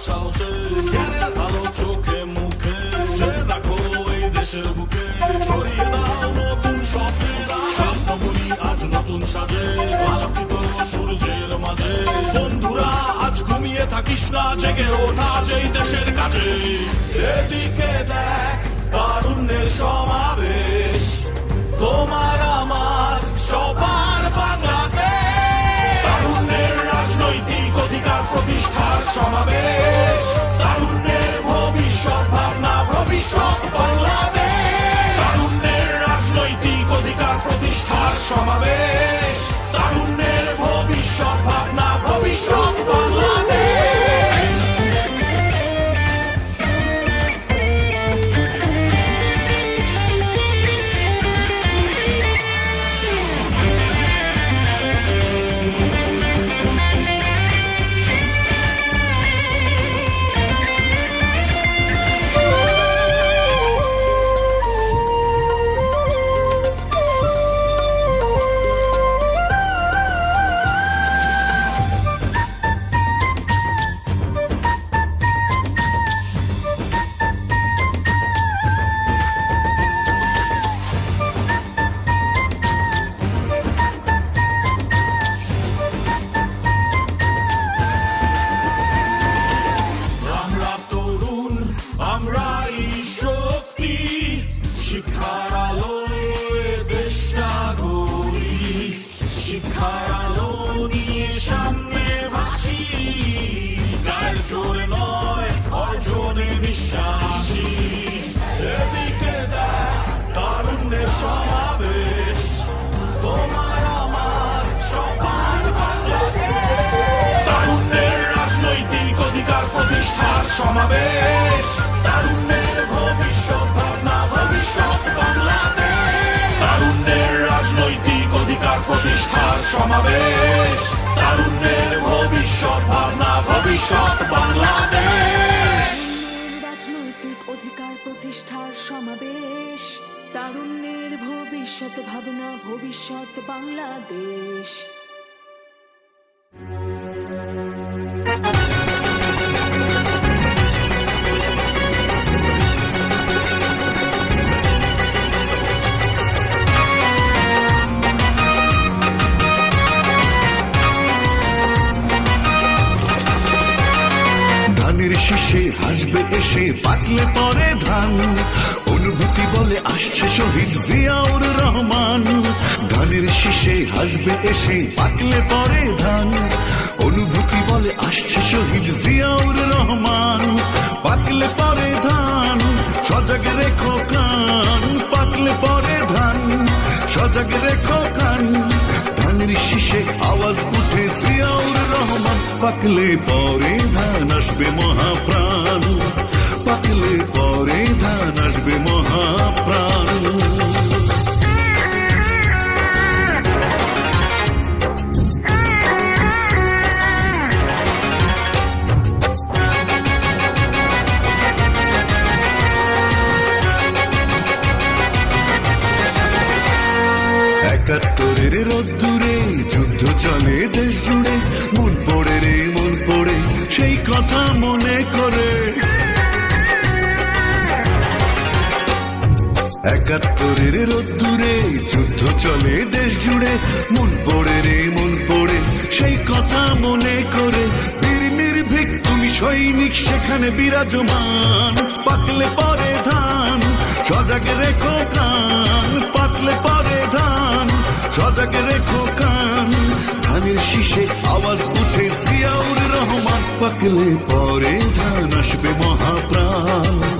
সব চোখে মুখে দেশের বুকে আজ নতুন সাজে মাঝে বন্ধুরা আজ ঘুমিয়ে থাকিস না জেগে ওঠা যেই দেশের কাছে এদিকে দেখ তারুণ্যের সমাবেশ তোমার আমার সব প্রতিষ্ঠার সমাবেশ তারুণ্যের তারুণ্যের সমাবেশ। তোমার আমার সবার তারুণ্যের রাজনৈতিক অধিকার প্রতিষ্ঠার সমাবেশ। তারুণ্যের ভবিষ্যৎ সমাবেশ। তারুণ্যের ভবিষ্যৎ ভাবনা, ভবিষ্যৎ বাংলাদেশ। রাজনৈতিক অধিকার প্রতিষ্ঠার সমাবেশ। তারুণ্যের ভবিষ্যৎ ভাবনা ভবিষ্যৎ বাংলাদেশ। ধানের শীষে হাসবে এসে পাকলে পরে ধান। অনুভূতি বলে আসছে শহীদ জিয়াউর রহমান। ধানের শীষে হাসবে এসে পাকলে পরে ধান। অনুভূতি বলে আসছে শহীদ জিয়াউর রহমান। পাকলে পরে ধান, সজাগ রেখো কান। পাকলে পরে ধান, সজাগ রেখো কান। ধানের শীষে আওয়াজ উঠে জিয়াউর রহমান। পাকলে পরে ধান আসবে মহাপ্রাণ। পাকলে পরে একাত্তরের রোদ্দুরে যুদ্ধ চলে দেশ জুড়ে। মন পড়ে রে, মন পড়ে, সেই কথা মনে করে। একাত্তরের রোদ্দুরে যুদ্ধ চলে দেশ জুড়ে। মন পড়ে রে, মন পড়ে, সেই কথা মনে করে। বীর নির্ভীক, তুমি সৈনিক, সেখানে বিরাজমান। পাকলে পরে ধান, সজাগ রেখো কান পাকলে পরে সজাগ রেখো কান। ধানের শীষে আওয়াজ উঠে জিয়াউর রহমান। পাকলে পরে ধান আসবে মহাপ্রাণ।